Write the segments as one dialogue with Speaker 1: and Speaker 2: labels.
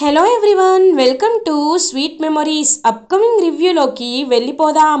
Speaker 1: Hello everyone welcome to sweet memories upcoming రివ్యూలోకి వెళ్ళిపోదాం.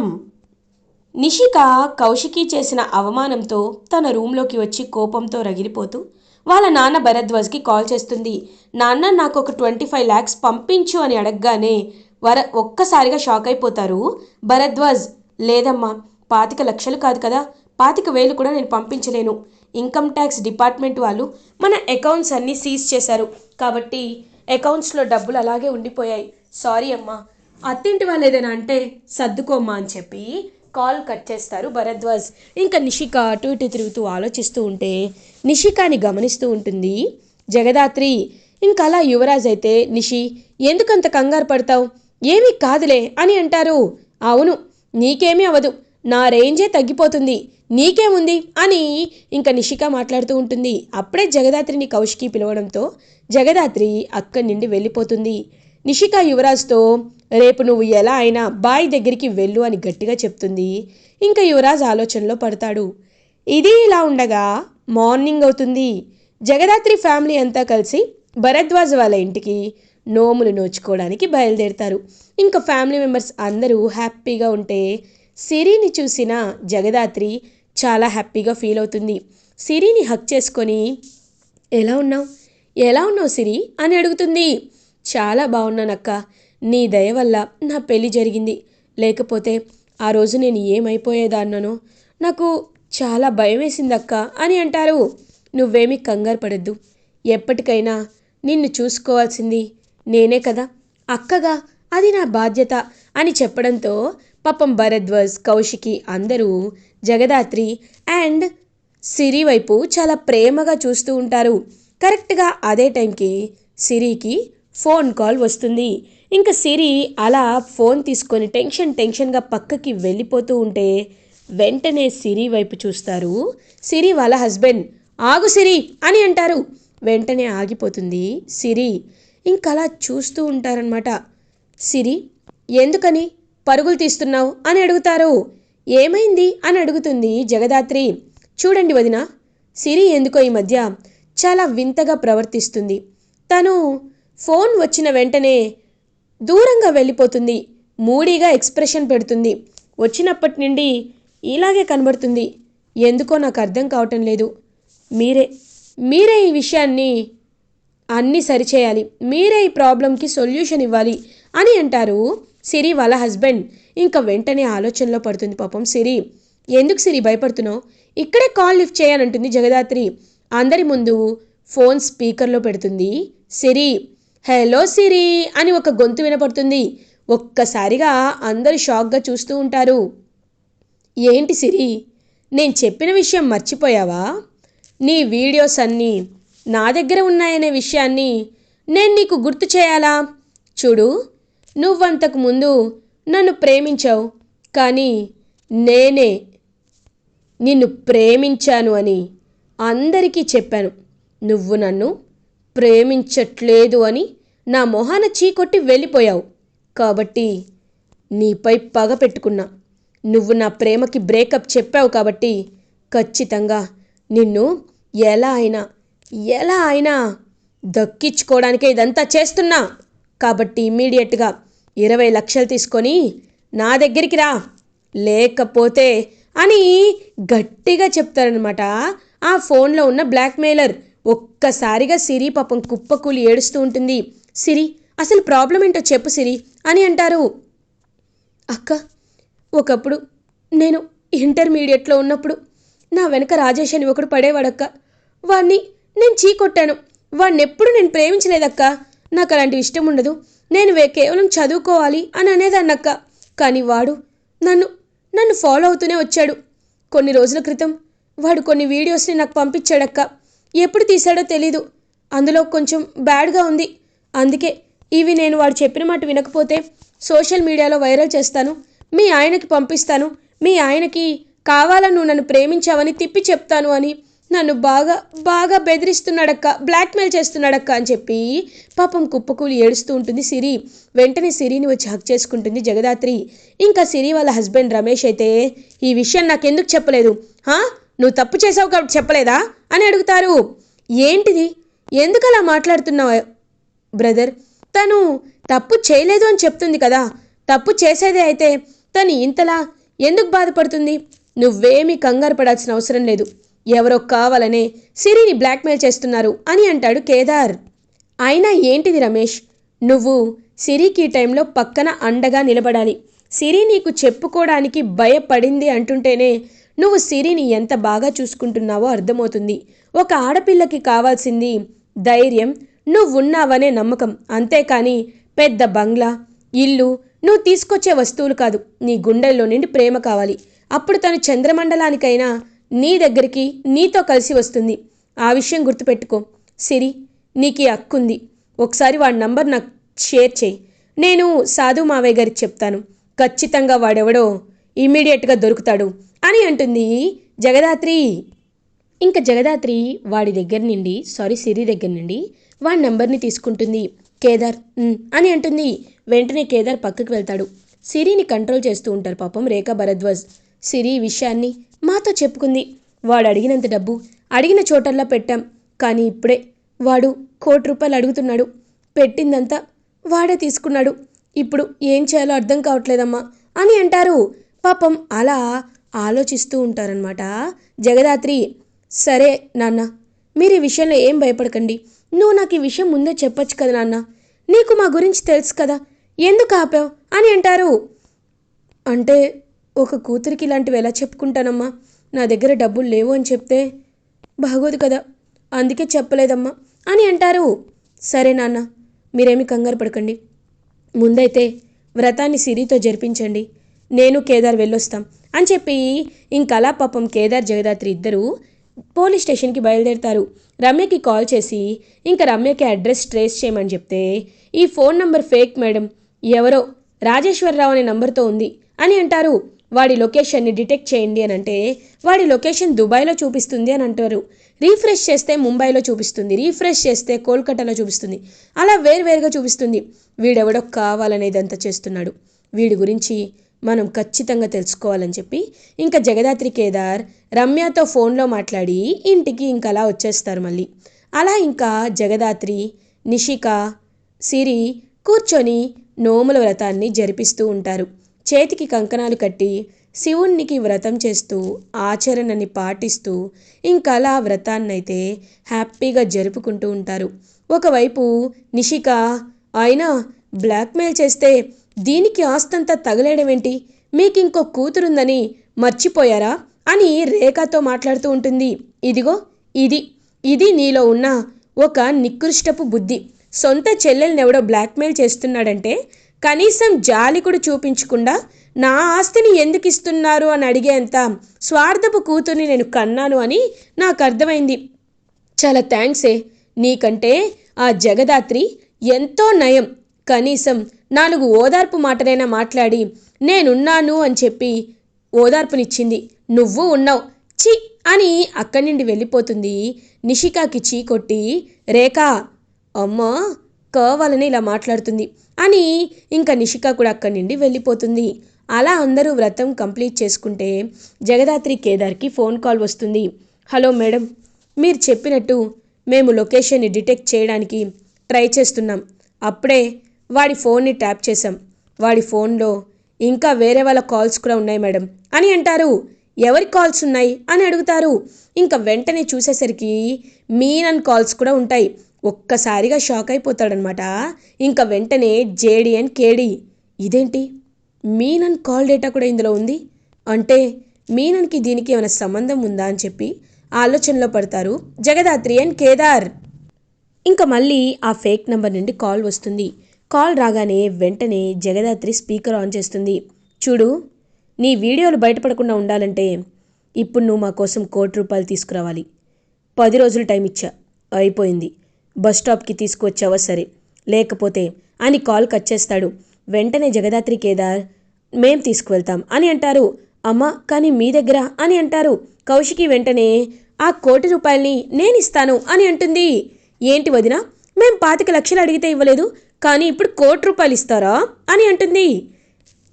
Speaker 1: నిషిక కౌశికి చేసిన అవమానంతో తన రూమ్లోకి వచ్చి కోపంతో రగిలిపోతూ వాళ్ళ నాన్న భరద్వాజ్కి కాల్ చేస్తుంది. నాన్న నాకు ఒక ట్వంటీ ఫైవ్ ల్యాక్స్ పంపించు అని అడగగానే వర ఒక్కసారిగా షాక్ అయిపోతారు. భరద్వాజ్ లేదమ్మా పాతిక లక్షలు కాదు కదా పాతిక వేలు కూడా నేను పంపించలేను. ఇన్కమ్ ట్యాక్స్ డిపార్ట్మెంట్ వాళ్ళు మన అకౌంట్స్ అన్నీ సీజ్ చేశారు. కాబట్టి అకౌంట్స్లో డబ్బులు అలాగే ఉండిపోయాయి. సారీ అమ్మా. అత్తింటి వాళ్ళు ఏదైనా అంటే సర్దుకోమ్మా అని చెప్పి కాల్ కట్ చేస్తారు భరద్వాజ్. ఇంకా నిషిక అటు ఇటు తిరుగుతూ ఆలోచిస్తూ ఉంటే నిషికాని గమనిస్తూ ఉంటుంది. జగదాత్రి ఇంకా అలా యువరాజ్ అయితే నిషి ఎందుకంత కంగారు పడతావు? ఏమీ కాదులే అని అంటారు. అవును నీకేమీ అవదు నా రేంజే తగ్గిపోతుంది. నీకేముంది? అని ఇంకా నిషిక మాట్లాడుతూ ఉంటుంది. అప్పుడే జగదాత్రిని కౌశికి పిలవడంతో జగదాత్రి అక్కడి నుండి వెళ్ళిపోతుంది. నిషిక యువరాజ్తో రేపు నువ్వు ఎలా అయినా బాయ్ దగ్గరికి వెళ్ళు అని గట్టిగా చెప్తుంది. ఇంకా యువరాజ్ ఆలోచనలో పడతాడు. ఇది ఇలా ఉండగా మార్నింగ్ అవుతుంది. జగదాత్రి ఫ్యామిలీ అంతా కలిసి భరద్వాజ్ వాళ్ళ ఇంటికి నోములు నోచుకోవడానికి బయలుదేరుతారు. ఇంకా ఫ్యామిలీ మెంబర్స్ అందరూ హ్యాపీగా ఉంటే సిరిని చూసిన జగదాత్రి చాలా హ్యాపీగా ఫీల్ అవుతుంది. సిరిని హక్ చేసుకొని ఎలా ఉన్నావు? ఎలా ఉన్నావు సిరి? అని అడుగుతుంది. చాలా బాగున్నానక్క. నీ దయ వల్ల నా పెళ్ళి జరిగింది. లేకపోతే ఆ రోజు నేను ఏమైపోయేదాన్నో నాకు చాలా భయం వేసిందక్క అని అంటారు. నువ్వేమి కంగారు పడద్దు. ఎప్పటికైనా నిన్ను చూసుకోవాల్సింది నేనే కదా. అక్కగా అది నా బాధ్యత అని చెప్పడంతో పాపం భరద్వాజ్ కౌశికి అందరూ జగదాత్రి అండ్ సిరి వైపు చాలా ప్రేమగా చూస్తూ ఉంటారు. కరెక్ట్గా అదే టైంకి సిరికి ఫోన్ కాల్ వస్తుంది. ఇంకా సిరి అలా ఫోన్ తీసుకొని టెన్షన్ టెన్షన్గా పక్కకి వెళ్ళిపోతూ ఉంటే వెంటనే సిరి వైపు చూస్తారు. సిరి వాళ్ళ హస్బెండ్ ఆగు సిరి అని అంటారు. వెంటనే ఆగిపోతుంది సిరి. ఇంకలా చూస్తూ ఉంటారనమాట సిరి ఎందుకని? పరుగులు తీస్తున్నావు? అని అడుగుతారు. ఏమైంది? అని అడుగుతుంది జగదాత్రి. చూడండి వదిన సిరి ఎందుకో ఈ మధ్య చాలా వింతగా ప్రవర్తిస్తుంది. తను ఫోన్ వచ్చిన వెంటనే దూరంగా వెళ్ళిపోతుంది. మూడీగా ఎక్స్ప్రెషన్ పెడుతుంది. వచ్చినప్పటి నుండి ఇలాగే కనబడుతుంది. ఎందుకో నాకు అర్థం కావటం లేదు. మీరే మీరే ఈ విషయాన్ని అన్నీ సరిచేయాలి. మీరే ఈ ప్రాబ్లంకి సొల్యూషన్ ఇవ్వాలి అని అంటారు సిరి వాళ్ళ హస్బెండ్. ఇంకా వెంటనే ఆలోచనలో పడుతుంది పాపం సిరి. ఎందుకు సిరి భయపడుతున్నావు? ఇక్కడే కాల్ లిఫ్ట్ చేయాలంటుంది జగదాత్రి. అందరి ముందు ఫోన్ స్పీకర్లో పెడుతుంది. సిరి హలో సిరి అని ఒక గొంతు వినపడుతుంది. ఒక్కసారిగా అందరూ షాక్గా చూస్తూ ఉంటారు. ఏంటి సిరి నేను చెప్పిన విషయం మర్చిపోయావా? నీ వీడియోస్ అన్నీ నా దగ్గర ఉన్నాయనే విషయాన్ని నేను నీకు గుర్తు చేయాలా? చూడు నువ్వంతకు ముందు నన్ను ప్రేమించావు కానీ నేనే నిన్ను ప్రేమించాను అని అందరికీ చెప్పాను నువ్వు నన్ను ప్రేమించట్లేదు అని నా మొహాన చీకొట్టి వెళ్ళిపోయావు. కాబట్టి నీపై పగ పెట్టుకున్నా. నువ్వు నా ప్రేమకి బ్రేకప్ చెప్పావు కాబట్టి ఖచ్చితంగా నిన్ను ఎలా అయినా ఎలా అయినా దక్కించుకోవడానికే ఇదంతా చేస్తున్నా. కాబట్టి ఇమ్మీడియట్గా ఇరవై లక్షలు తీసుకొని నా దగ్గరికి రా. లేకపోతే అని గట్టిగా చెప్తారనమాట ఆ ఫోన్లో ఉన్న బ్లాక్మెయిలర్ ఒక్కసారిగా సిరి పాపం కుప్పకూలి ఏడుస్తూ ఉంటుంది. సిరి అసలు ప్రాబ్లం ఏంటో చెప్పు సిరి అని అంటారు. అక్క ఒకప్పుడు నేను ఇంటర్మీడియట్లో ఉన్నప్పుడు నా వెనక రాజేష్ అని ఒకడు పడేవాడక్క. వాణ్ణి నేను చీకొట్టాను వాడిని ఎప్పుడు నేను ప్రేమించలేదక్క. నాకు అలాంటి ఇష్టం ఉండదు. నేను కేవలం చదువుకోవాలి అని అనేదాన్నక్క. కానీ వాడు నన్ను నన్ను ఫాలో అవుతూనే వచ్చాడు. కొన్ని రోజుల క్రితం వాడు కొన్ని వీడియోస్ని నాకు పంపించాడక్క. ఎప్పుడు తీశాడో తెలీదు. అందులో కొంచెం బ్యాడ్గా ఉంది. అందుకే ఇవి నేను వాడు చెప్పిన మాట వినకపోతే సోషల్ మీడియాలో వైరల్ చేస్తాను. మీ ఆయనకి పంపిస్తాను. మీ ఆయనకి కావాలని నువ్వు నన్ను ప్రేమించావని తిప్పి చెప్తాను అని నన్ను బాగా బాగా బెదిరిస్తున్నాడక్క. బ్లాక్మెయిల్ చేస్తున్నాడక్క అని చెప్పి పాపం కుప్పకూలి ఏడుస్తూ ఉంటుంది సిరి. వెంటనే సిరిని వచ్చి హక్ చేసుకుంటుంది జగదాత్రి. ఇంకా సిరి వాళ్ళ హస్బెండ్ రమేష్ అయితే ఈ విషయం నాకెందుకు చెప్పలేదు? హా నువ్వు తప్పు చేసావు కాబట్టి చెప్పలేదా? అని అడుగుతారు. ఏంటిది? ఎందుకు అలా మాట్లాడుతున్నావు బ్రదర్? తను తప్పు చేయలేదు అని చెప్తుంది కదా. తప్పు చేసేదే అయితే తను ఇంతలా ఎందుకు బాధపడుతుంది? నువ్వేమీ కంగారు పడాల్సిన అవసరం లేదు. ఎవరో కావాలనే సిరిని బ్లాక్మెయిల్ చేస్తున్నారు అని అంటాడు కేదార్. అయినా ఏంటిది రమేష్? నువ్వు సిరికి ఈ టైంలో పక్కన అండగా నిలబడాలి. సిరి నీకు చెప్పుకోవడానికి భయపడింది అంటుంటేనే నువ్వు సిరిని ఎంత బాగా చూసుకుంటున్నావో అర్థమవుతుంది. ఒక ఆడపిల్లకి కావాల్సింది ధైర్యం నువ్వున్నావనే నమ్మకం. అంతేకాని పెద్ద బంగ్లా ఇల్లు నువ్వు తీసుకొచ్చే వస్తువులు కాదు. నీ గుండెల్లో నుండి ప్రేమ కావాలి. అప్పుడు తను చంద్రమండలానికైనా నీ దగ్గరికి నీతో కలిసి వస్తుంది. ఆ విషయం గుర్తుపెట్టుకో. సిరి నీకు హక్కుంది. ఒకసారి వాడి నంబర్ నాకు షేర్ చేయి. నేను సాధు మావయ్య గారికి చెప్తాను. ఖచ్చితంగా వాడెవడో ఇమ్మీడియట్గా దొరుకుతాడు. అని అంటుంది జగదాత్రి. ఇంకా జగదాత్రి వాడి దగ్గర నుండి సారీ సిరి దగ్గర నుండి వాడి నెంబర్ని తీసుకుంటుంది. కేదార్ అని అంటుంది. వెంటనే కేదార్ పక్కకు వెళ్తాడు. సిరిని కంట్రోల్ చేస్తూ ఉంటారు పాపం రేఖా భరద్వాజ్. సిరి విషయాన్ని మాతో చెప్పుకుంది. వాడు అడిగినంత డబ్బు అడిగిన చోటల్లా పెట్టాం. కానీ ఇప్పుడే వాడు కోటి రూపాయలు అడుగుతున్నాడు. పెట్టిందంతా వాడే తీసుకున్నాడు. ఇప్పుడు ఏం చేయాలో అర్థం కావట్లేదమ్మా అని అంటారు. పాపం అలా ఆలోచిస్తూ ఉంటారనమాట జగదాత్రి సరే నాన్న మీరు ఈ విషయంలో ఏం భయపడకండి. నువ్వు నాకు ఈ విషయం ముందే చెప్పొచ్చు కదా నాన్న. నీకు మా గురించి తెలుసు కదా. ఎందుకు ఆపావు అని అంటారు. అంటే ఒక కూతురికి ఇలాంటివి ఎలా చెప్పుకుంటానమ్మా? నా దగ్గర డబ్బులు లేవు అని చెప్తే బాగోదు కదా. అందుకే చెప్పలేదమ్మా అని అంటారు. సరే నాన్న మీరేమి కంగారు పడకండి. ముందైతే వ్రతాన్ని సిరితో జరిపించండి. నేను కేదార్ వెళ్ళొస్తాం అని చెప్పి ఇంకలా పాపం కేదార్ జగదాత్రి ఇద్దరు పోలీస్ స్టేషన్కి బయలుదేరుతారు. రమ్యకి కాల్ చేసి ఇంకా రమ్యకి అడ్రస్ ట్రేస్ చేయమని చెప్తే ఈ ఫోన్ నంబర్ ఫేక్ మేడం. ఎవరో? రాజేశ్వరరావు అనే నంబర్తో ఉంది అని అంటారు. వాడి లొకేషన్ని డిటెక్ట్ చేయండి అని అంటే వాడి లొకేషన్ దుబాయ్లో చూపిస్తుంది అని అంటారు. రీఫ్రెష్ చేస్తే ముంబైలో చూపిస్తుంది. రీఫ్రెష్ చేస్తే కోల్కతాలో చూపిస్తుంది. అలా వేరువేరుగా చూపిస్తుంది. వీడెవడో కావాలనే ఇదంతా చేస్తున్నాడు. వీడి గురించి మనం ఖచ్చితంగా తెలుసుకోవాలని చెప్పి ఇంకా జగదాత్రి కేదార్ రమ్యతో ఫోన్లో మాట్లాడి ఇంటికి ఇంకా అలా వచ్చేస్తారు మళ్ళీ. అలా ఇంకా జగదాత్రి నిషిక సిరి కూర్చొని నోముల వ్రతాన్ని జరిపిస్తూ ఉంటారు. చేతికి కంకణాలు కట్టి శివునికి వ్రతం చేస్తూ ఆచరణని పాటిస్తూ ఇంకా అలా వ్రతాన్నైతే హ్యాపీగా జరుపుకుంటూ ఉంటారు. ఒకవైపు నిషిక అయినా బ్లాక్మెయిల్ చేస్తే దీనికి ఆస్తంతా తగలేయడమేంటి మీకు ఇంకో కూతురుందని మర్చిపోయారా? అని రేఖతో మాట్లాడుతూ ఉంటుంది. ఇదిగో ఇది. ఇది నీలో ఉన్న ఒక నికృష్టపు బుద్ధి. సొంత చెల్లెల్ని ఎవడో బ్లాక్మెయిల్ చేస్తున్నాడంటే కనీసం జాలి కూడా చూపించకుండా నా ఆస్తిని ఎందుకు ఇస్తున్నారు అని అడిగేంత స్వార్థపు కూతుర్ని నేను కన్నాను అని నాకు అర్థమైంది చాలా థ్యాంక్సే. నీకంటే ఆ జగదాత్రి ఎంతో నయం. కనీసం నాలుగు ఓదార్పు మాటలైనా మాట్లాడి నేనున్నాను అని చెప్పి ఓదార్పునిచ్చింది. నువ్వు ఉన్నావు. చి అని అక్కడి నుండి వెళ్ళిపోతుంది. నిషికాకి చీ కొట్టి రేఖా అమ్మా కావాలని ఇలా మాట్లాడుతుంది అని ఇంకా నిషిక కూడా అక్కడి నుండి వెళ్ళిపోతుంది. అలా అందరూ వ్రతం కంప్లీట్ చేసుకుంటే జగదాత్రి కేదార్కి ఫోన్ కాల్ వస్తుంది. హలో మేడం మీరు చెప్పినట్టు మేము లొకేషన్ని డిటెక్ట్ చేయడానికి ట్రై చేస్తున్నాం. అప్పుడే వాడి ఫోన్ని ట్యాప్ చేశాం. వాడి ఫోన్లో ఇంకా వేరే వాళ్ళ కాల్స్ కూడా ఉన్నాయి మేడం. అని అంటారు. ఎవరి కాల్స్ ఉన్నాయి? అని అడుగుతారు. ఇంకా వెంటనే చూసేసరికి మీనన్ కాల్స్ కూడా ఉంటాయి. ఒక్కసారిగా షాక్ అయిపోతాడనమాట. ఇంకా వెంటనే జేడిఎన్ కేడి. ఇదేంటి? మీనన్ కాల్ డేటా కూడా ఇందులో ఉంది? అంటే మీనన్కి దీనికి ఏమైనా సంబంధం ఉందా అని చెప్పి ఆలోచనలో పడతారు జగదాత్రి అండ్ కేదార్. ఇంకా మళ్ళీ ఆ ఫేక్ నెంబర్ నుండి కాల్ వస్తుంది. కాల్ రాగానే వెంటనే జగదాత్రి స్పీకర్ ఆన్ చేస్తుంది. చూడు నీ వీడియోలు బయటపడకుండా ఉండాలంటే ఇప్పుడు నువ్వు మా కోసం కోటి రూపాయలు తీసుకురావాలి. పది రోజులు టైం ఇచ్చా. అయిపోయింది. బస్ స్టాప్కి తీసుకువచ్చావా? సరే. లేకపోతే అని కాల్ కట్ చేస్తాడు. వెంటనే జగదాత్రి కేదార్ మేం తీసుకువెళ్తాం అని అంటారు. అమ్మ కానీ మీ దగ్గర అని అంటారు. కౌశికి వెంటనే ఆ కోటి రూపాయల్ని నేను ఇస్తాను అని అంటుంది. ఏంటి వదిన? మేం పాతిక లక్షలు అడిగితే ఇవ్వలేదు. కానీ ఇప్పుడు కోటి రూపాయలు ఇస్తారా? అని అంటుంది.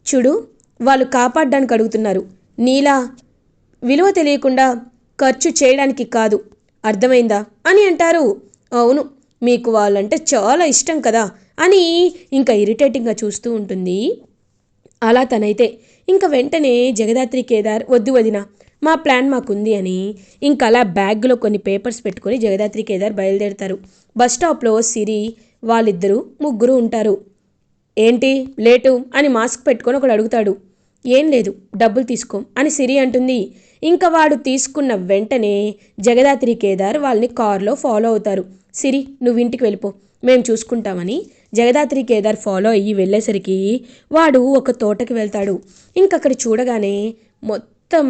Speaker 1: చూడు వాళ్ళు కాపాడడానికి అడుగుతున్నారు. నీలా విలువ తెలియకుండా ఖర్చు చేయడానికి కాదు. అర్థమైందా? అని అంటారు. అవును మీకు వాళ్ళంటే చాలా ఇష్టం కదా? అని ఇంకా ఇరిటేటింగ్గా చూస్తూ ఉంటుంది. అలా తనైతే. ఇంకా వెంటనే జగదాత్రి కేదార్ వద్దు వదిన మా ప్లాన్ మాకుంది అని ఇంకా అలా బ్యాగ్లో కొన్ని పేపర్స్ పెట్టుకొని జగదాత్రి కేదార్ బయలుదేరుతారు. బస్ స్టాప్లో సిరి వాళ్ళిద్దరూ ముగ్గురు ఉంటారు. ఏంటి? లేటు అని మాస్క్ పెట్టుకొని ఒకడు అడుగుతాడు. ఏం లేదు డబ్బులు తీసుకో అని సిరి అంటుంది. ఇంకా వాడు తీసుకున్న వెంటనే జగదాత్రి కేదార్ వాళ్ళని కారులో ఫాలో అవుతారు. సిరి నువ్వు ఇంటికి వెళ్ళిపో మేము చూసుకుంటామని జగదాత్రి కేదార్ ఫాలో అయ్యి వెళ్ళేసరికి వాడు ఒక తోటకి వెళ్తాడు. ఇంకక్కడ చూడగానే మొత్తం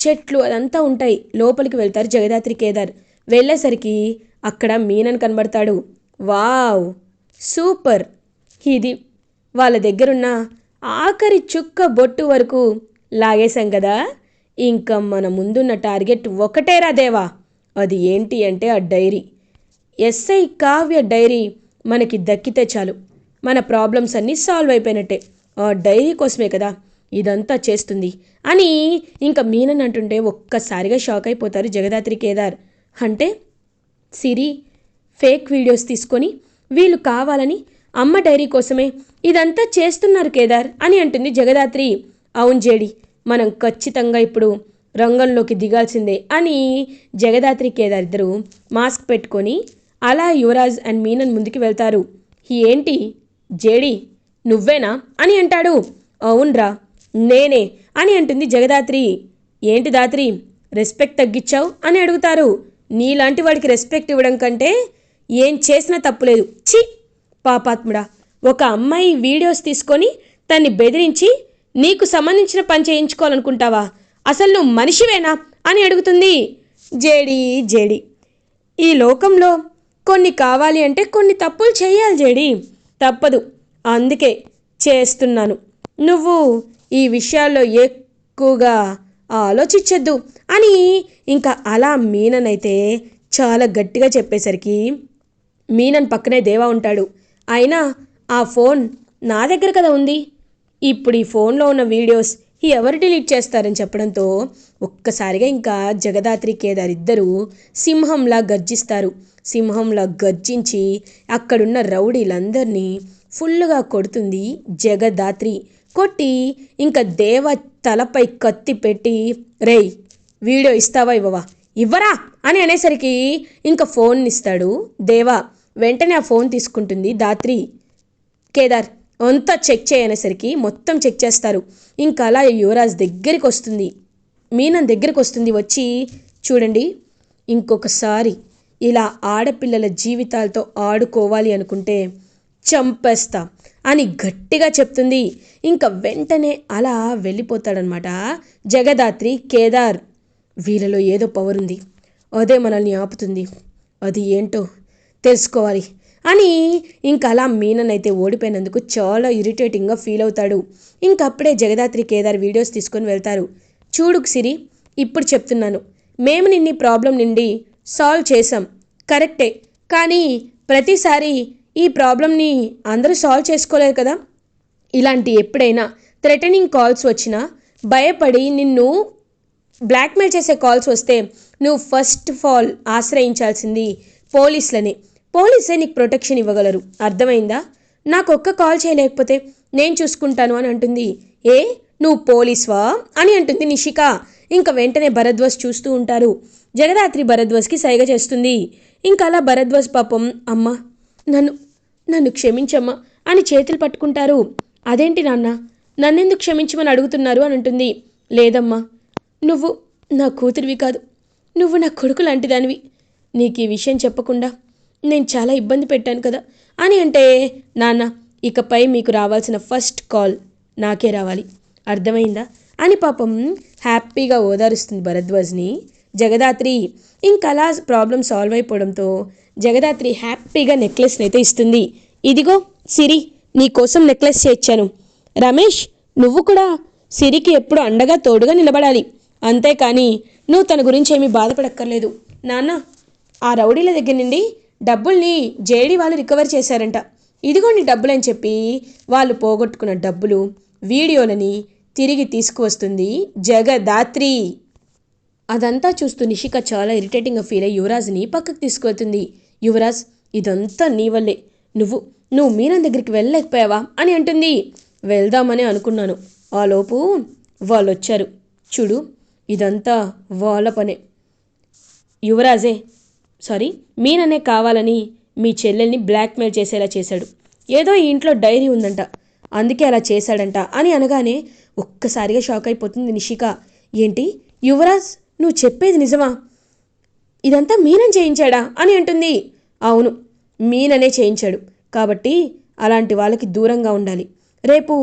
Speaker 1: చెట్లు అదంతా ఉంటాయి. లోపలికి వెళ్తారు జగదాత్రి కేదార్. వెళ్ళేసరికి అక్కడ మీనన్ కనబడతాడు. Wow super. ఇది వాళ్ళ దగ్గరున్న ఆఖరి చుక్క బొట్టు వరకు లాగేశాం కదా. ఇంకా మన ముందున్న టార్గెట్ ఒకటేరా దేవా? అది ఏంటి అంటే ఆ డైరీ. ఎస్ఐ కావ్య డైరీ మనకి దక్కితే చాలు. మన ప్రాబ్లమ్స్ అన్నీ సాల్వ్ అయిపోయినట్టే. ఆ డైరీ కోసమే కదా ఇదంతా చేస్తుంది అని ఇంకా మీనన్ అంటుంటే ఒక్కసారిగా షాక్ అయిపోతారు జగదాత్రి కేదార్. అంటే సిరి ఫేక్ వీడియోస్ తీసుకొని వీళ్ళు కావాలని అమ్మ డైరీ కోసమే ఇదంతా చేస్తున్నారు కేదార్ అని అంటుంది జగదాత్రి. అవును జేడి మనం ఖచ్చితంగా ఇప్పుడు రంగంలోకి దిగాల్సిందే అని జగదాత్రి కేదార్ ఇద్దరు మాస్క్ పెట్టుకొని అలా యువరాజ్ అండ్ మీనన్ ముందుకు వెళ్తారు. ఏంటి జేడి నువ్వేనా? అని అంటాడు. అవునరా నేనే అని అంటుంది జగదాత్రి. ఏంటి దాత్రి రెస్పెక్ట్ తగ్గించావు అని అడుగుతారు. నీలాంటి వాడికి రెస్పెక్ట్ ఇవ్వడం కంటే ఏం చేసినా తప్పులేదు ఛీ! పాపాత్ముడా ఒక అమ్మాయి వీడియోస్ తీసుకొని తన్ని బెదిరించి నీకు సంబంధించిన పని చేయించుకోవాలనుకుంటావా? అసలు నువ్వు మనిషివేనా అని అడుగుతుంది జేడి జేడి. ఈ లోకంలో కొన్ని కావాలి అంటే కొన్ని తప్పులు చేయాలి జేడి. తప్పదు. అందుకే చేస్తున్నాను. నువ్వు ఈ విషయాల్లో ఎక్కువగా ఆలోచించద్దు అని ఇంకా అలా మీననైతే చాలా గట్టిగా చెప్పేసరికి మీనన్ పక్కనే దేవా ఉంటాడు. అయినా ఆ ఫోన్ నా దగ్గర కదా ఉంది. ఇప్పుడు ఈ ఫోన్లో ఉన్న వీడియోస్ ఎవరు డిలీట్ చేస్తారని చెప్పడంతో ఒక్కసారిగా ఇంకా జగదాత్రి కేదార్ సింహంలా గర్జిస్తారు. సింహంలా గర్జించి అక్కడున్న రౌడీలందరినీ ఫుల్లుగా కొడుతుంది జగదాత్రి. కొట్టి ఇంకా దేవ తలపై కత్తి పెట్టి రేయ్ వీడియో ఇస్తావా ఇవ్వవా? ఇవ్వరా? అని అనేసరికి ఇంకా ఫోన్ ఇస్తాడు దేవా. వెంటనే ఆ ఫోన్ తీసుకుంటుంది. దాత్రి కేదార్ అంతా చెక్ చేయనేసరికి మొత్తం చెక్ చేస్తారు. ఇంకా అలా యువరాజ్ దగ్గరికి వస్తుంది. మీనం దగ్గరికి వస్తుంది. వచ్చి చూడండి ఇంకొకసారి ఇలా ఆడపిల్లల జీవితాలతో ఆడుకోవాలి అనుకుంటే చంపేస్తా అని గట్టిగా చెప్తుంది. ఇంకా వెంటనే అలా వెళ్ళిపోతాడనమాట జగదాత్రి కేదార్. వీళ్ళలో ఏదో పవర్ ఉంది. అదే మనల్ని ఆపుతుంది. అది ఏంటో తెలుసుకోవాలి. అని ఇంకా అలా మీనన్ అయితే ఓడిపోయినందుకు చాలా ఇరిటేటింగ్గా ఫీల్ అవుతాడు. ఇంకప్పుడే జగదాత్రి కేదార్ వీడియోస్ తీసుకొని వెళ్తారు. చూడు సిరి ఇప్పుడు చెప్తున్నాను. మేము నిన్ని ప్రాబ్లం నుండి సాల్వ్ చేసాం కరెక్టే కానీ ప్రతిసారి ఈ ప్రాబ్లంని అందరూ సాల్వ్ చేసుకోలేరు కదా? ఇలాంటి ఎప్పుడైనా థ్రెటనింగ్ కాల్స్ వచ్చినా భయపడి నిన్ను బ్లాక్మెయిల్ చేసే కాల్స్ వస్తే నువ్వు ఫస్ట్ ఆఫ్ ఆల్ ఆశ్రయించాల్సింది పోలీసులని. పోలీసే నీకు ప్రొటెక్షన్ ఇవ్వగలరు. అర్థమైందా? నాకు ఒక్క కాల్ చేయలేకపోతే నేను చూసుకుంటాను అని అంటుంది. ఏ? నువ్వు పోలీస్వా? అని అంటుంది నిషిక. ఇంకా వెంటనే భరద్వాజ్ చూస్తూ ఉంటారు. జగదాత్రి భరద్వాజ్కి సైగ చేస్తుంది. ఇంకా అలా భరద్వాజ్ పాపం అమ్మ నన్ను నన్ను క్షమించమ్మా అని చేతులు పట్టుకుంటారు. అదేంటి నాన్న? నన్నెందుకు క్షమించమని అడుగుతున్నారు? అని అంటుంది. లేదమ్మా నువ్వు నా కూతురివి కాదు. నువ్వు నా కొడుకు లాంటిదానివి. నీకు ఈ విషయం చెప్పకుండా నేను చాలా ఇబ్బంది పెట్టాను కదా అని అంటే నాన్న ఇకపై మీకు రావాల్సిన ఫస్ట్ కాల్ నాకే రావాలి. అర్థమైందా? అని పాపం హ్యాపీగా ఓదారుస్తుంది భరద్వాజ్ని. జగదాత్రి ఇంకా అలా ప్రాబ్లం సాల్వ్ అయిపోవడంతో జగదాత్రి హ్యాపీగా నెక్లెస్ని అయితే ఇస్తుంది. ఇదిగో సిరి నీకోసం నెక్లెస్ చేర్చాను. రమేష్ నువ్వు కూడా సిరికి ఎప్పుడు అండగా తోడుగా నిలబడాలి. అంతేకాని నువ్వు తన గురించి ఏమీ బాధపడక్కర్లేదు. నాన్న ఆ రౌడీల దగ్గర నుండి డబ్బుల్ని జేడి వాళ్ళు రికవర్ చేశారంట. ఇదిగోండి డబ్బులు అని చెప్పి వాళ్ళు పోగొట్టుకున్న డబ్బులు వీడియోలని తిరిగి తీసుకువస్తుంది జగదాత్రి. అదంతా చూస్తూ నిషిక చాలా ఇరిటేటింగ్గా ఫీల్ అయ్యి యువరాజ్ని పక్కకు తీసుకువెళ్తుంది. యువరాజ్ ఇదంతా నీ వల్లే. నువ్వు నువ్వు మీనన్ దగ్గరికి వెళ్ళలేకపోయావా? అని అంటుంది. వెళ్దామని అనుకున్నాను. ఆ లోపు వాళ్ళు వచ్చారు చూడు ఇదంతా వాళ్ళ పనే. యువరాజే సారీ మీననే కావాలని మీ చెల్లెల్ని బ్లాక్మెయిల్ చేసేలా చేశాడు. ఏదో ఈ ఇంట్లో డైరీ ఉందంట. అందుకే అలా చేశాడంట అని అనగానే ఒక్కసారిగా షాక్ అయిపోతుంది నిషిక. ఏంటి? యువరాజ్ నువ్వు చెప్పేది నిజమా? ఇదంతా మీనని చేయించాడా అని అంటుంది. అవును మీననే చేయించాడు. కాబట్టి అలాంటి వాళ్ళకి దూరంగా ఉండాలి. రేపు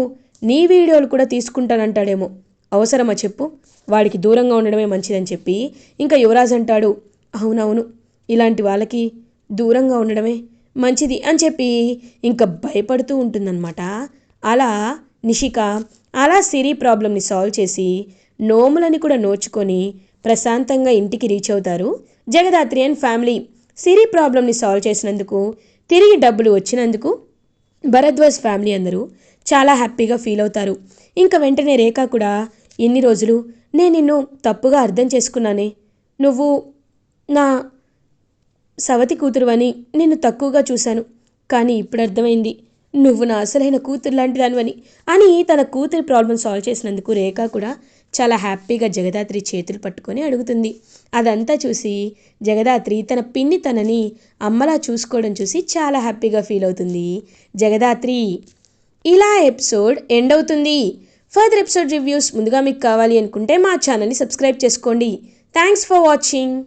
Speaker 1: నీ వీడియోలు కూడా తీసుకుంటానంటాడేమో. అవసరమా చెప్పు? వాడికి దూరంగా ఉండడమే మంచిదని చెప్పి ఇంకా యువరాజ్ అంటాడు. అవునవును ఇలాంటి వాళ్ళకి దూరంగా ఉండడమే మంచిది అని చెప్పి ఇంకా భయపడుతూ ఉంటుందన్నమాట. అలా నిషిక అలా సిరి ప్రాబ్లమ్ని సాల్వ్ చేసి నోములని కూడా నోచుకొని ప్రశాంతంగా ఇంటికి రీచ్ అవుతారు. జగదాత్రి అండ్ ఫ్యామిలీ సిరి ప్రాబ్లమ్ని సాల్వ్ చేసినందుకు తిరిగి డబ్బులు వచ్చినందుకు భరద్వాజ్ ఫ్యామిలీ అందరూ చాలా హ్యాపీగా ఫీల్ అవుతారు. ఇంకా వెంటనే రేఖ కూడా ఎన్ని రోజులు నేను నిన్ను తప్పుగా అర్థం చేసుకున్నానే. నువ్వు నా సవతి కూతురు అని నిన్ను తక్కువగా చూశాను. కానీ ఇప్పుడు అర్థమైంది. నువ్వు నా అసలైన కూతురు లాంటిదానివని అని తన కూతురి ప్రాబ్లం సాల్వ్ చేసినందుకు రేఖ కూడా చాలా హ్యాపీగా జగదాత్రి చేతులు పట్టుకొని అడుగుతుంది. అదంతా చూసి జగదాత్రి తన పిన్ని తనని అమ్మలా చూసుకోవడం చూసి చాలా హ్యాపీగా ఫీల్ అవుతుంది. జగదాత్రి ఇలా ఎపిసోడ్ ఎండ్ అవుతుంది. ఫర్దర్ ఎపిసోడ్ రివ్యూస్ ముందుగా మీకు కావాలి అనుకుంటే మా ఛానల్ని సబ్స్క్రైబ్ చేసుకోండి. Thanks for watching.